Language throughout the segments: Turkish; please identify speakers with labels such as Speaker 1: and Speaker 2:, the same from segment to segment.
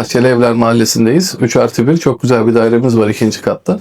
Speaker 1: Bahçeli Evler Mahallesi'ndeyiz. 3 artı 1 çok güzel bir dairemiz var ikinci katta.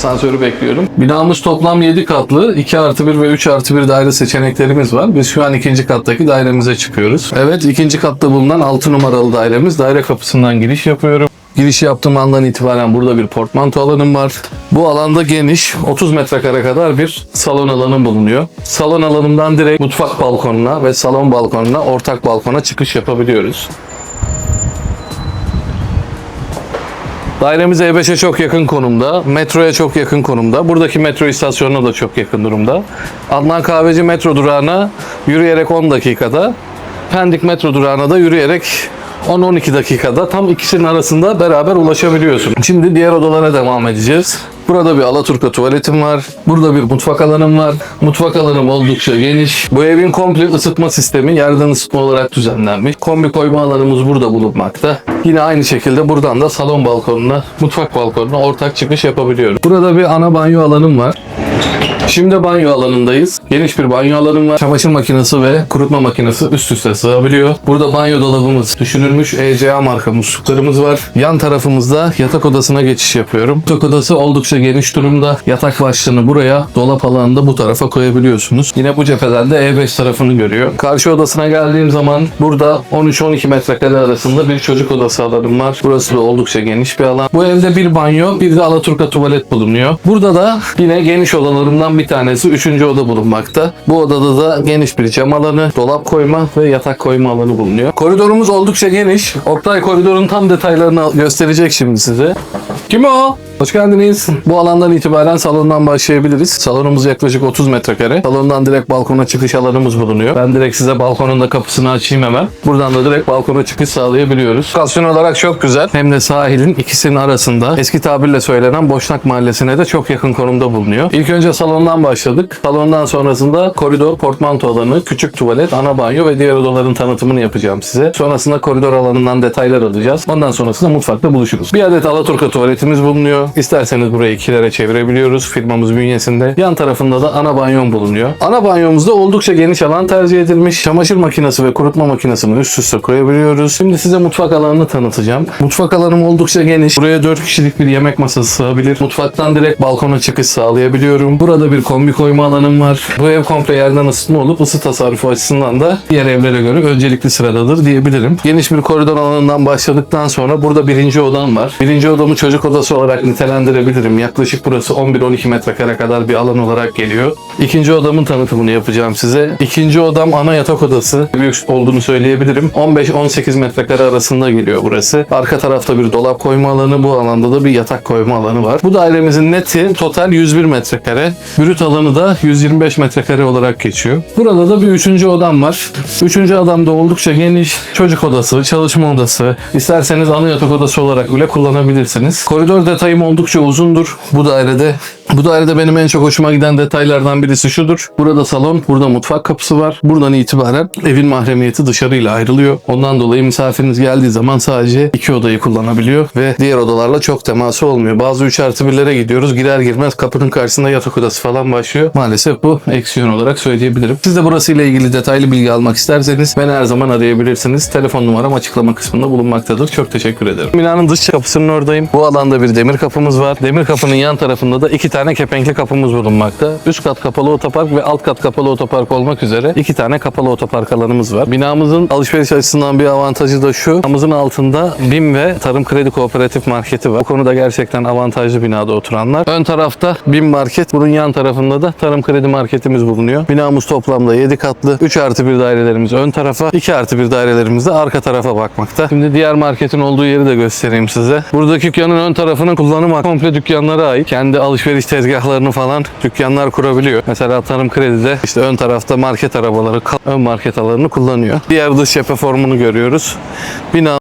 Speaker 1: Asansörü bekliyorum. Binamız toplam 7 katlı. 2 artı 1 ve 3 artı 1 daire seçeneklerimiz var. Biz şu an ikinci kattaki dairemize çıkıyoruz. Evet ikinci katta bulunan 6 numaralı dairemiz. Daire kapısından giriş yapıyorum. Giriş yaptığım andan itibaren burada bir portmanto alanım var. Bu alanda geniş 30 metrekare kadar bir salon alanım bulunuyor. Salon alanımdan direkt mutfak balkonuna ve salon balkonuna, ortak balkona çıkış yapabiliyoruz. Dairemiz E5'e çok yakın konumda, metroya çok yakın konumda. Buradaki metro istasyonuna da çok yakın durumda. Adnan Kahveci metro durağına yürüyerek 10 dakikada, Pendik metro durağına da yürüyerek 10-12 dakikada tam ikisinin arasında beraber ulaşabiliyorsun. Şimdi diğer odalara devam edeceğiz. Burada bir Alaturka tuvaletim var. Burada bir mutfak alanım var. Mutfak alanım oldukça geniş. Bu evin komple ısıtma sistemi yerden ısıtma olarak düzenlenmiş. Kombi koyma alanımız burada bulunmakta. Yine aynı şekilde buradan da salon balkonuna, mutfak balkonuna ortak çıkış yapabiliyorum. Burada bir ana banyo alanım var. Şimdi banyo alanındayız. Geniş bir banyo alanım var. Çamaşır makinesi ve kurutma makinesi üst üste sığabiliyor. Burada banyo dolabımız düşünülmüş ECA marka musluklarımız var. Yan tarafımızda yatak odasına geçiş yapıyorum. Yatak odası oldukça geniş durumda. Yatak başlığını buraya, dolap alanını da bu tarafa koyabiliyorsunuz. Yine bu cepheden de E5 tarafını görüyor. Karşı odasına geldiğim zaman burada 13-12 metrekare arasında bir çocuk odası alanım var. Burası da oldukça geniş bir alan. Bu evde bir banyo, bir de Alaturka tuvalet bulunuyor. Burada da yine geniş odalarımdan bir tanesi 3. oda bulunmakta. Bu odada da geniş bir cam alanı, dolap koyma ve yatak koyma alanı bulunuyor. Koridorumuz oldukça geniş. Oktay koridorun tam detaylarını gösterecek şimdi size. Kim o? Hoş geldiniz. Bu alandan itibaren salondan başlayabiliriz. Salonumuz yaklaşık 30 metrekare. Salondan direkt balkona çıkış alanımız bulunuyor. Ben direkt size balkonun da kapısını açayım hemen. Buradan da direkt balkona çıkış sağlayabiliyoruz. Lokasyon olarak çok güzel. Hem de sahilin ikisinin arasında eski tabirle söylenen Boşnak Mahallesi'ne de çok yakın konumda bulunuyor. İlk önce salondan başladık. Salondan sonrasında koridor, portmanto alanı, küçük tuvalet, ana banyo ve diğer odaların tanıtımını yapacağım size. Sonrasında koridor alanından detaylar alacağız. Ondan sonrasında mutfakta buluşuruz. Bir adet Alaturka tuvaletimiz bulunuyor. İsterseniz burayı kilere çevirebiliyoruz firmamız bünyesinde. Yan tarafında da ana banyon bulunuyor. Ana banyomuzda oldukça geniş alan tercih edilmiş. Çamaşır makinesi ve kurutma makinesini üst üste koyabiliyoruz. Şimdi size mutfak alanını tanıtacağım. Mutfak alanım oldukça geniş. Buraya 4 kişilik bir yemek masası sığabilir. Mutfaktan direkt balkona çıkış sağlayabiliyorum. Burada bir kombi koyma alanım var. Bu ev komple yerden ısıtma olup ısı tasarrufu açısından da diğer evlere göre öncelikli sıradadır diyebilirim. Geniş bir koridor alanından başladıktan sonra burada birinci odam var. Birinci odamı çocuk odası olarak nitelendirebilirim. Yaklaşık burası 11-12 metrekare kadar bir alan olarak geliyor. İkinci odamın tanıtımını yapacağım size. İkinci odam ana yatak odası. Büyük olduğunu söyleyebilirim. 15-18 metrekare arasında geliyor burası. Arka tarafta bir dolap koyma alanı, bu alanda da bir yatak koyma alanı var. Bu dairemizin neti total 101 metrekare. Brüt alanı da 125 metrekare olarak geçiyor. Burada da bir üçüncü odam var. Üçüncü odam da oldukça geniş. Çocuk odası, çalışma odası. İsterseniz ana yatak odası olarak bile kullanabilirsiniz. Koridor detayım oldukça uzundur. Bu dairede bu dairede benim en çok hoşuma giden detaylardan birisi şudur. Burada salon, burada mutfak kapısı var. Buradan itibaren evin mahremiyeti dışarıyla ayrılıyor. Ondan dolayı misafiriniz geldiği zaman sadece iki odayı kullanabiliyor ve diğer odalarla çok teması olmuyor. Bazı 3 artı 1'lere gidiyoruz. Girer girmez kapının karşısında yatak odası falan başlıyor. Maalesef bu eksiyon olarak söyleyebilirim. Siz de burasıyla ilgili detaylı bilgi almak isterseniz beni her zaman arayabilirsiniz. Telefon numaram açıklama kısmında bulunmaktadır. Çok teşekkür ederim. Binanın dış kapısının oradayım. Bu alanda bir demir kapımız var. Demir kapının yan tarafında da iki tane kepenkli kapımız bulunmakta. Üst kat kapalı otopark ve alt kat kapalı otopark olmak üzere iki tane kapalı otopark alanımız var. Binamızın alışveriş açısından bir avantajı da şu. Binamızın altında BİM ve Tarım Kredi Kooperatif Marketi var. Bu konuda gerçekten avantajlı binada oturanlar. Ön tarafta BİM Market, bunun yan tarafında da Tarım Kredi Marketimiz bulunuyor. Binamız toplamda 7 katlı. 3 artı 1 dairelerimiz ön tarafa, 2 artı 1 dairelerimiz de arka tarafa bakmakta. Şimdi diğer marketin olduğu yeri de göstereyim size. Buradaki dükkanın ön tarafının kullanım hakkı komple dükkanlara ait. Kendi alışveriş tezgahlarını falan dükkanlar kurabiliyor. Mesela Tarım Kredi'de işte ön tarafta market arabaları, ön market alanını kullanıyor. Diğer dış cephe formunu görüyoruz. Bina